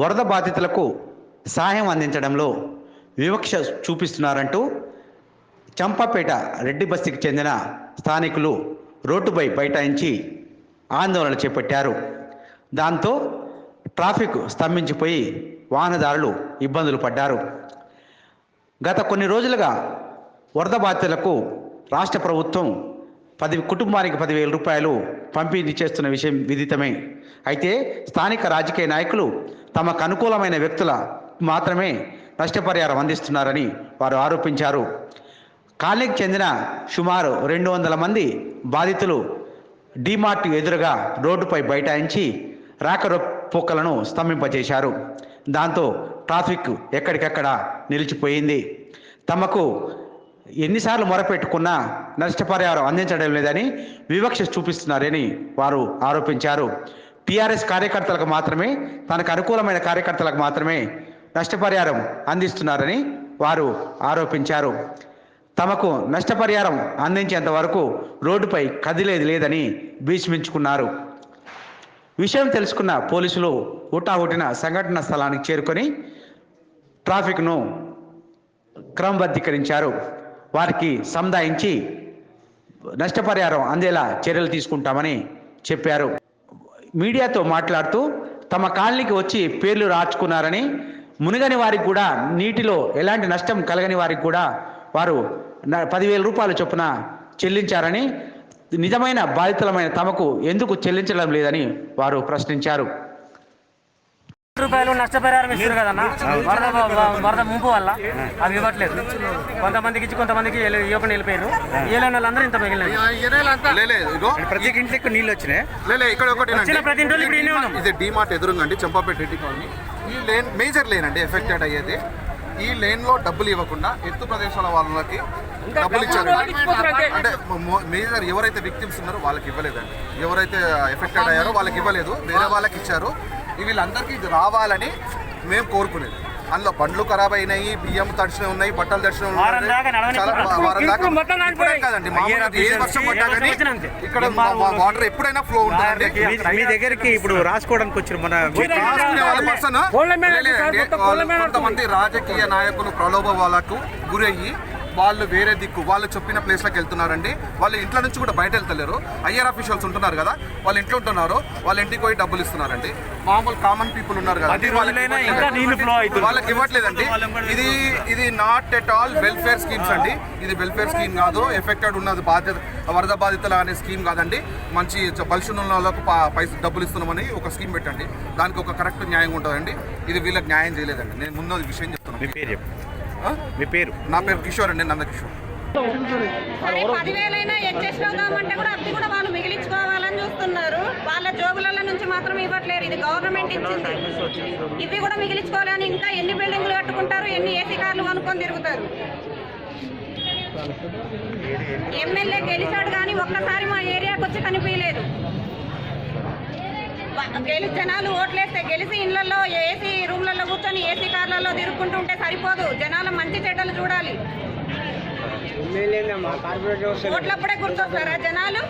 వరద బాధితులకు సహాయం అందించడంలో వివక్ష చూపిస్తున్నారంటూ చంపాపేట రెడ్డి బస్తీకి చెందిన స్థానికులు రోడ్డుపై బైఠాయించి ఆందోళన చేపట్టారు. దాంతో ట్రాఫిక్ స్తంభించిపోయి వాహనదారులు ఇబ్బందులు పడ్డారు. గత కొన్ని రోజులుగా వరద బాధితులకు రాష్ట్ర ప్రభుత్వం పది కుటుంబానికి పదివేల రూపాయలు పంపిణీ చేస్తున్న విషయం విదితమే. అయితే స్థానిక రాజకీయ నాయకులు తమకు అనుకూలమైన వ్యక్తుల మాత్రమే నష్టపరిహారం అందిస్తున్నారని వారు ఆరోపించారు. కాలనీకి చెందిన సుమారు రెండు వందల మంది బాధితులు డీమార్ట్ ఎదురుగా రోడ్డుపై బైఠాయించి రాకరొప్పుకలను స్తంభింపజేశారు. దాంతో ట్రాఫిక్ ఎక్కడికక్కడ నిలిచిపోయింది. తమకు ఎన్నిసార్లు మొరపెట్టుకున్నా నష్టపరిహారం అందించడం లేదని వివక్ష చూపిస్తున్నారని వారు ఆరోపించారు. టీఆర్ఎస్ కార్యకర్తలకు మాత్రమే తనకు అనుకూలమైన కార్యకర్తలకు మాత్రమే నష్టపరిహారం అందిస్తున్నారని వారు ఆరోపించారు. తమకు నష్టపరిహారం అందించేంత వరకు రోడ్డుపై కదిలేది లేదని భీష్మించుకున్నారు. విషయం తెలుసుకున్న పోలీసులు హుటాహుటిన సంఘటన స్థలానికి చేరుకొని ట్రాఫిక్ను క్రమబద్ధీకరించారు. వారికి సముదాయించి నష్టపరిహారం అందేలా చర్యలు తీసుకుంటామని చెప్పారు. మీడియాతో మాట్లాడుతూ తమ కాలనీకి వచ్చి పేర్లు రాచుకున్నారని మునిగని వారికి కూడా నీటిలో ఎలాంటి నష్టం కలగని వారికి కూడా వారు న- పదివేల రూపాయల చొప్పున చెల్లించారని నిజమైన బాధితులమైన తమకు ఎందుకు చెల్లించడం లేదని వారు ప్రశ్నించారు. రూపాయలు నష్టపరిహారం ఇస్తారు కదన్న? వరద వరద ముంపు వల్ల అవి ఇవ్వట్లేదు. కొంతమందికి ఇచ్చి కొంతమందికి ఇవ్వకుండా వెళ్ళిపోయారు. ఇవ్వలేని వాళ్ళందరూ ఇంత మిగిలిన లేలే ఇగో ప్రతి ఇంటికి నీళ్ళు వచ్చినాయి. లేలే ఇక్కడ ఒకటి ప్రతి ఇంట్లో ఇప్పుడు. ఇది డిమార్ట్ చంపాపేట రెడ్డి కాలనీ. ఈ లేన్ మేజర్ లేన్ అండి ఎఫెక్టెడ్ అయ్యేది. ఈ లేన్లో డబ్బులు ఇవ్వకుండా ఎత్తు ప్రదేశాల వాళ్ళకి డబ్బులు ఇచ్చారు. అంటే మేజర్ ఎవరైతే విక్టిమ్స్ ఉన్నారో వాళ్ళకి ఇవ్వలేదండి. ఎవరైతే ఎఫెక్టెడ్ అయ్యారో వాళ్ళకి ఇవ్వలేదు. వేరే వాళ్ళకి ఇచ్చారు. వీళ్ళందరికీ ఇది రావాలని మేము కోరుకునేది. అందులో బండ్లు ఖరాబ్ అయినాయి బియ్యం తడిచినవి ఉన్నాయి బట్టలు తడిచినవి ఉన్నాయి. కాదండి ఏ వర్షం పడ్డా కానీ వచ్చినా. ఇక్కడ వాటర్ ఎప్పుడైనా ఫ్లో ఉంటుందండి. మీ- దగ్గరికి ఇప్పుడు రాసుకోవడానికి వచ్చారు మన కొంతమంది రాజకీయ నాయకులు ప్రలోభ వాళ్ళకు గురయ్యి వాళ్ళు వేరే దిక్కు వాళ్ళు చెప్పిన ప్లేస్లకు వెళ్తున్నారండి. వాళ్ళు ఇంట్లో నుంచి కూడా బయట వెళ్తలేరు. ఐఆర్ ఆఫీషియల్స్ ఉంటున్నారు కదా వాళ్ళు ఇంట్లో ఉంటున్నారు. వాళ్ళ ఇంటికి పోయి డబ్బులు ఇస్తున్నారండి. మామూలు కామన్ పీపుల్ ఉన్నారు కదా వాళ్ళకి ఇవ్వట్లేదండి. ఇది ఇది not at all welfare schemes అండి. ఇది వెల్ఫేర్ స్కీమ్ కాదు. ఎఫెక్టెడ్ ఉన్నది బాధ్యత వరద బాధితుల అనే స్కీమ్ కాదండి. మంచి బలిసిన వాళ్ళకు పైసలు డబ్బులు ఇస్తున్నామని ఒక స్కీమ్ పెట్టండి. దానికి ఒక కరెక్ట్ న్యాయం ఉంటుందండి. ఇది వీళ్ళకి న్యాయం చేయలేదండి. నేను ముందు విషయం చెప్తున్నాను? మీ పేరు? నా పేరు కిషోర్ అండి నంద కిషోర్ సరే పదివేలైనా ఎచ్చేసినామంటే కూడా అది కూడా వాళ్ళు మిగిలించుకోవాలని చూస్తున్నారు. వాళ్ళ జోబుల నుంచి మాత్రం ఇవ్వట్లేరు. ఇది గవర్నమెంట్ ఇచ్చింది. ఇవి కూడా మిగిలించుకోవాలని ఇంకా ఎన్ని బిల్డింగ్లు కట్టుకుంటారు ఎన్ని ఏసీ కార్లు కొనుక్కొని తిరుగుతారు? ఎమ్మెల్యే గెలిచాడు కానీ ఒక్కసారి మా ఏరియాకి వచ్చి కనిపించలేదు. గెలి జనాలు ఓట్లేస్తే గెలిచి ఇళ్ళలో ఏసీ రూమ్లలో కూర్చొని ఏసీ కార్లలో తిరుగుకుంటుంటే సరిపోదు. జనాల మంచి చెడ్డలు చూడాలి. ఓట్లప్పుడే గుర్తొస్తారా జనాలు?